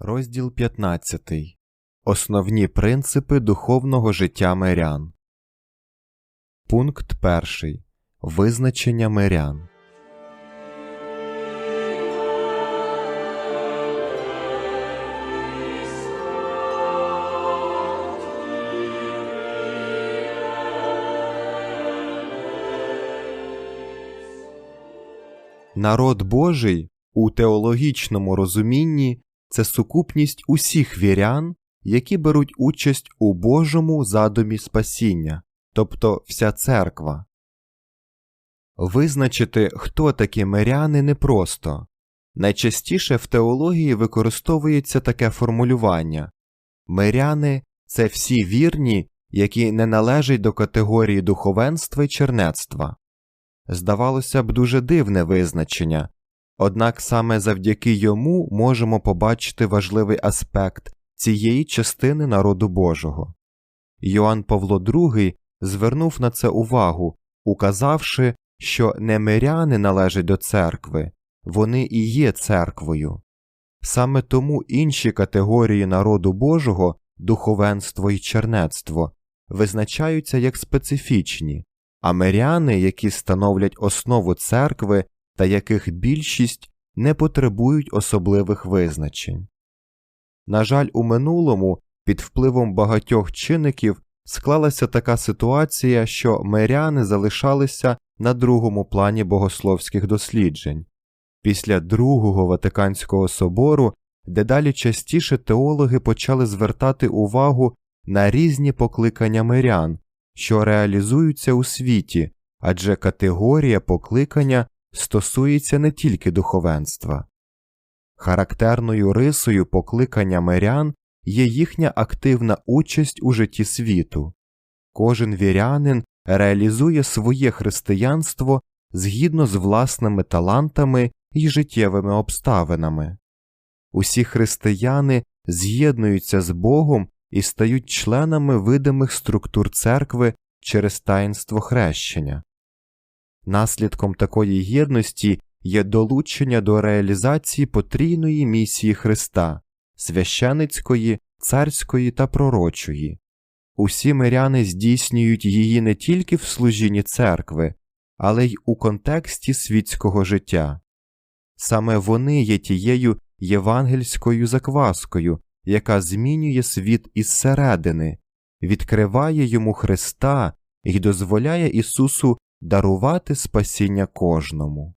Розділ 15. Основні принципи духовного життя мирян. Пункт 1. Визначення мирян. Народ Божий у теологічному розумінні це сукупність усіх вірян, які беруть участь у Божому задумі спасіння, тобто вся церква. Визначити, хто такі миряни, непросто. Найчастіше в теології використовується таке формулювання миряни це всі вірні, які не належать до категорії духовенства і чернецтва. Здавалося б, дуже дивне визначення, однак саме завдяки йому можемо побачити важливий аспект цієї частини народу Божого. Йоанн Павло II звернув на це увагу, указавши, що не миряни належать до церкви, вони і є церквою. Саме тому інші категорії народу Божого, духовенство і чернецтво, визначаються як специфічні, а миряни, які становлять основу церкви та яких більшість не потребують особливих визначень. На жаль, у минулому під впливом багатьох чинників склалася така ситуація, що миряни залишалися на другому плані богословських досліджень. Після Другого Ватиканського собору дедалі частіше теологи почали звертати увагу на різні покликання мирян, що реалізуються у світі, адже категорія покликання стосується не тільки духовенства. Характерною рисою покликання мирян є їхня активна участь у житті світу. Кожен вірянин реалізує своє християнство згідно з власними талантами і життєвими обставинами. Усі християни з'єднуються з Богом і стають членами видимих структур церкви через таїнство хрещення. Наслідком такої єдності є долучення до реалізації потрійної місії Христа священицької, царської та пророчої. Усі миряни здійснюють її не тільки в служінні церкви, але й у контексті світського життя. Саме вони є тією євангельською закваскою, яка змінює світ із середини, відкриває йому Христа і дозволяє Ісусу дарувати спасіння кожному.